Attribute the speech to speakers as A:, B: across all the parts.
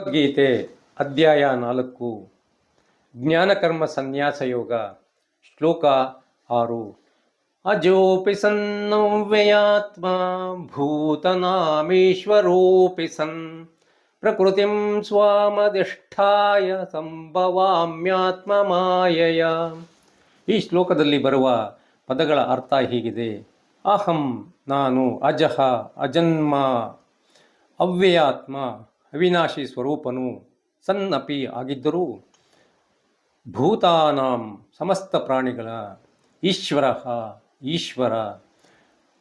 A: ಭಗವದ್ಗೀತೆ ಅಧ್ಯಾಯ ನಾಲ್ಕು. ಜ್ಞಾನಕರ್ಮ ಸನ್ಯಾಸ ಯೋಗ, ಶ್ಲೋಕ ಆರು. ಅಜೋಪಿ ಸನ್ನವ್ಯಯಾತ್ಮ, ಭೂತನಾಮೀಶ್ವರೋಪಿ ಸನ್. ಪ್ರಕೃತಿಂ ಸ್ವಾಮಧಿಷ್ಠಾಯ ಸಂಭವಾಮ್ಯಾತ್ಮ ಮಾಯಯ. ಈ ಶ್ಲೋಕದಲ್ಲಿ ಬರುವ ಪದಗಳ ಅರ್ಥ ಹೀಗಿದೆ. ಅಹಂ ನಾನು ಅಜಃ ಅಜನ್ಮ ಅವ್ಯಯಾತ್ಮ. ಅವಿನಾಶಿ ಸ್ವರೂಪನು ಸನ್ನಪಿ ಆಗಿದ್ದರೂ ಭೂತಾನಾಂ ಸಮಸ್ತ ಪ್ರಾಣಿಗಳ ಈಶ್ವರ ಈಶ್ವರ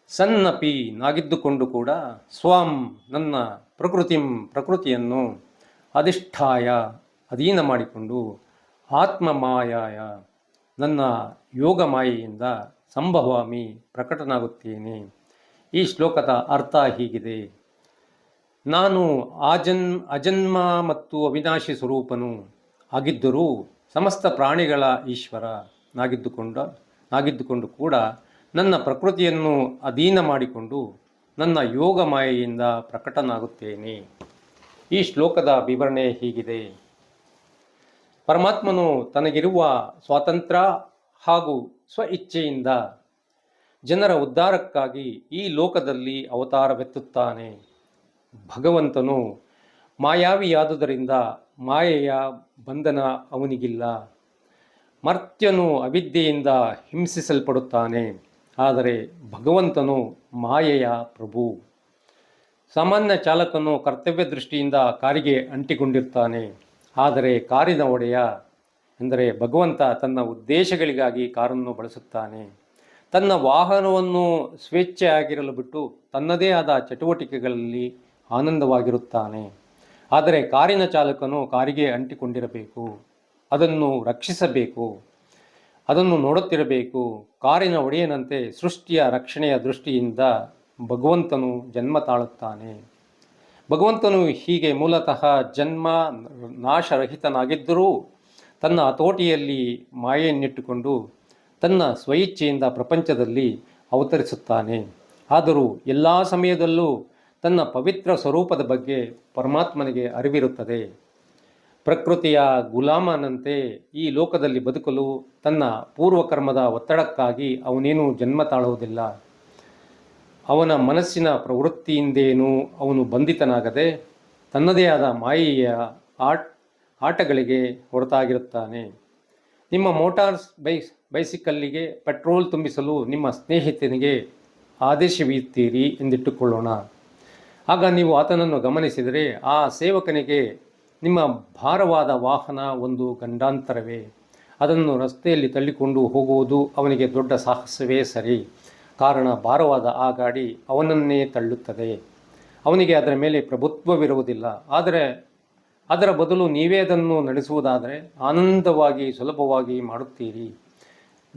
A: ಸನ್ನಪಿ ನಾಗಿದ್ದುಕೊಂಡು ಕೂಡ ಸ್ವಾಂ ನನ್ನ ಪ್ರಕೃತಿಂ ಪ್ರಕೃತಿಯನ್ನು ಅಧಿಷ್ಠಾಯ ಅಧೀನ ಮಾಡಿಕೊಂಡು ಆತ್ಮಮಾಯಾಯ ನನ್ನ ಯೋಗ ಮಾಯೆಯಿಂದ ಸಂಭವಾಮಿ ಪ್ರಕಟನಾಗುತ್ತೇನೆ. ಈ ಶ್ಲೋಕದ ಅರ್ಥ ಹೀಗಿದೆ. ನಾನು ಆಜನ್, ಅಜನ್ಮ ಮತ್ತು ಅವಿನಾಶಿ ಸ್ವರೂಪನು ಆಗಿದ್ದರೂ ಸಮಸ್ತ ಪ್ರಾಣಿಗಳ ಈಶ್ವರ ನಾಗಿದ್ದುಕೊಂಡ, ನಾಗಿದ್ದುಕೊಂಡು ಕೂಡ ನನ್ನ ಪ್ರಕೃತಿಯನ್ನು ಅಧೀನ ಮಾಡಿಕೊಂಡು ನನ್ನ ಯೋಗ ಮಾಯೆಯಿಂದ ಪ್ರಕಟನಾಗುತ್ತೇನೆ. ಈ ಶ್ಲೋಕದ ವಿವರಣೆ ಹೀಗಿದೆ. ಪರಮಾತ್ಮನು ತನಗಿರುವ ಸ್ವಾತಂತ್ರ್ಯ ಹಾಗೂ ಸ್ವ ಇಚ್ಛೆಯಿಂದ ಜನರ ಉದ್ಧಾರಕ್ಕಾಗಿ ಈ ಲೋಕದಲ್ಲಿ ಅವತಾರವೆತ್ತುತ್ತಾನೆ. ಭಗವಂತನು ಮಾಯಾವಿಯಾದುದರಿಂದ ಮಾಯೆಯ ಬಂಧನ ಅವನಿಗಿಲ್ಲ. ಮರ್ತ್ಯನು ಅವಿದ್ಯೆಯಿಂದ ಹಿಂಸಿಸಲ್ಪಡುತ್ತಾನೆ. ಆದರೆ ಭಗವಂತನು ಮಾಯೆಯ ಪ್ರಭು. ಸಾಮಾನ್ಯ ಚಾಲಕನು ಕರ್ತವ್ಯ ದೃಷ್ಟಿಯಿಂದ ಕಾರಿಗೆ ಅಂಟಿಕೊಂಡಿರ್ತಾನೆ. ಆದರೆ ಕಾರಿನ ಒಡೆಯ ಎಂದರೆ ಭಗವಂತ ತನ್ನ ಉದ್ದೇಶಗಳಿಗಾಗಿ ಕಾರನ್ನು ಬಳಸುತ್ತಾನೆ. ತನ್ನ ವಾಹನವನ್ನು ಸ್ವೇಚ್ಛೆಯಾಗಿರಲು ಬಿಟ್ಟು ತನ್ನದೇ ಆದ ಚಟುವಟಿಕೆಗಳಲ್ಲಿ ಆನಂದವಾಗಿರುತ್ತಾನೆ. ಆದರೆ ಕಾರಿನ ಚಾಲಕನು ಕಾರಿಗೆ ಅಂಟಿಕೊಂಡಿರಬೇಕು. ಅದನ್ನು ರಕ್ಷಿಸಬೇಕು. ಅದನ್ನು ನೋಡುತ್ತಿರಬೇಕು. ಕಾರಿನ ಒಡೆಯನಂತೆ ಸೃಷ್ಟಿಯ ರಕ್ಷಣೆಯ ದೃಷ್ಟಿಯಿಂದ ಭಗವಂತನು ಜನ್ಮ ತಾಳುತ್ತಾನೆ. ಭಗವಂತನು ಹೀಗೆ ಮೂಲತಃ ಜನ್ಮ ನಾಶರಹಿತನಾಗಿದ್ದರೂ ತನ್ನ ಹತೋಟಿಯಲ್ಲಿ ಮಾಯೆಯನ್ನಿಟ್ಟುಕೊಂಡು ತನ್ನ ಸ್ವಇಚ್ಛೆಯಿಂದ ಪ್ರಪಂಚದಲ್ಲಿ ಅವತರಿಸುತ್ತಾನೆ. ಆದರೂ ಎಲ್ಲ ಸಮಯದಲ್ಲೂ ತನ್ನ ಪವಿತ್ರ ಸ್ವರೂಪದ ಬಗ್ಗೆ ಪರಮಾತ್ಮನಿಗೆ ಅರಿವಿರುತ್ತದೆ. ಪ್ರಕೃತಿಯ ಗುಲಾಮನಂತೆ ಈ ಲೋಕದಲ್ಲಿ ಬದುಕಲು ತನ್ನ ಪೂರ್ವಕರ್ಮದ ಒತ್ತಡಕ್ಕಾಗಿ ಅವನೇನು ಜನ್ಮ ತಾಳುವುದಿಲ್ಲ. ಅವನ ಮನಸ್ಸಿನ ಪ್ರವೃತ್ತಿಯಿಂದೇನು ಅವನು ಬಂಧಿತನಾಗದೆ ತನ್ನದೇ ಆದ ಮಾಯೆಯ ಆಟ್, ಆಟಗಳಿಗೆ ಹೊರತಾಗಿರುತ್ತಾನೆ. ನಿಮ್ಮ ಮೋಟಾರ್ಸ್ ಬೈಸ್ ಬೈಸಿಕಲ್ಲಿಗೆ ಪೆಟ್ರೋಲ್ ತುಂಬಿಸಲು ನಿಮ್ಮ ಸ್ನೇಹಿತನಿಗೆ ಆದೇಶವಿಯುತ್ತೀರಿ ಎಂದಿಟ್ಟುಕೊಳ್ಳೋಣ. ಆಗ ನೀವು ಆತನನ್ನು ಗಮನಿಸಿದರೆ ಆ ಸೇವಕನಿಗೆ ನಿಮ್ಮ ಭಾರವಾದ ವಾಹನ ಒಂದು ಗಂಡಾಂತರವೇ. ಅದನ್ನು ರಸ್ತೆಯಲ್ಲಿ ತಳ್ಳಿಕೊಂಡು ಹೋಗುವುದು ಅವನಿಗೆ ದೊಡ್ಡ ಸಾಹಸವೇ ಸರಿ. ಕಾರಣ ಭಾರವಾದ ಆ ಗಾಡಿ ಅವನನ್ನೇ ತಳ್ಳುತ್ತದೆ. ಅವನಿಗೆ ಅದರ ಮೇಲೆ ಪ್ರಭುತ್ವವಿರುವುದಿಲ್ಲ. ಆದರೆ ಅದರ ಬದಲು ನೀವೇ ಅದನ್ನು ನಡೆಸುವುದಾದರೆ ಆನಂದವಾಗಿ, ಸುಲಭವಾಗಿ ಮಾಡುತ್ತೀರಿ.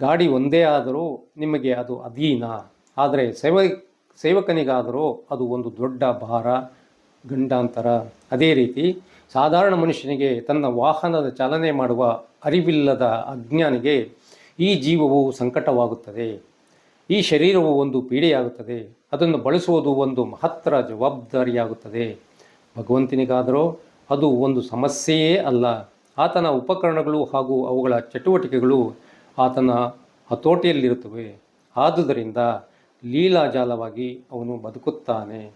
A: ಗಾಡಿ ಒಂದೇ ಆದರೂ ನಿಮಗೆ ಅದು ಅಧೀನ. ಆದರೆ ಸೇವ ಸೇವಕನಿಗಾದರೂ ಅದು ಒಂದು ದೊಡ್ಡ ಭಾರ, ಗಂಡಾಂತರ. ಅದೇ ರೀತಿ ಸಾಧಾರಣ ಮನುಷ್ಯನಿಗೆ ತನ್ನ ವಾಹನದ ಚಾಲನೆ ಮಾಡುವ ಅರಿವಿಲ್ಲದ ಅಜ್ಞಾನಿಗೆ ಈ ಜೀವವು ಸಂಕಟವಾಗುತ್ತದೆ. ಈ ಶರೀರವು ಒಂದು ಪೀಡೆಯಾಗುತ್ತದೆ. ಅದನ್ನು ಬಳಸುವುದು ಒಂದು ಮಹತ್ತರ ಜವಾಬ್ದಾರಿಯಾಗುತ್ತದೆ. ಭಗವಂತನಿಗಾದರೂ ಅದು ಒಂದು ಸಮಸ್ಯೆಯೇ ಅಲ್ಲ. ಆತನ ಉಪಕರಣಗಳು ಹಾಗೂ ಅವುಗಳ ಚಟುವಟಿಕೆಗಳು ಆತನ ಹತೋಟಿಯಲ್ಲಿರುತ್ತವೆ. ಆದುದರಿಂದ ಲೀಲಾಜಾಲವಾಗಿ ಅವನು ಬದುಕುತ್ತಾನೆ.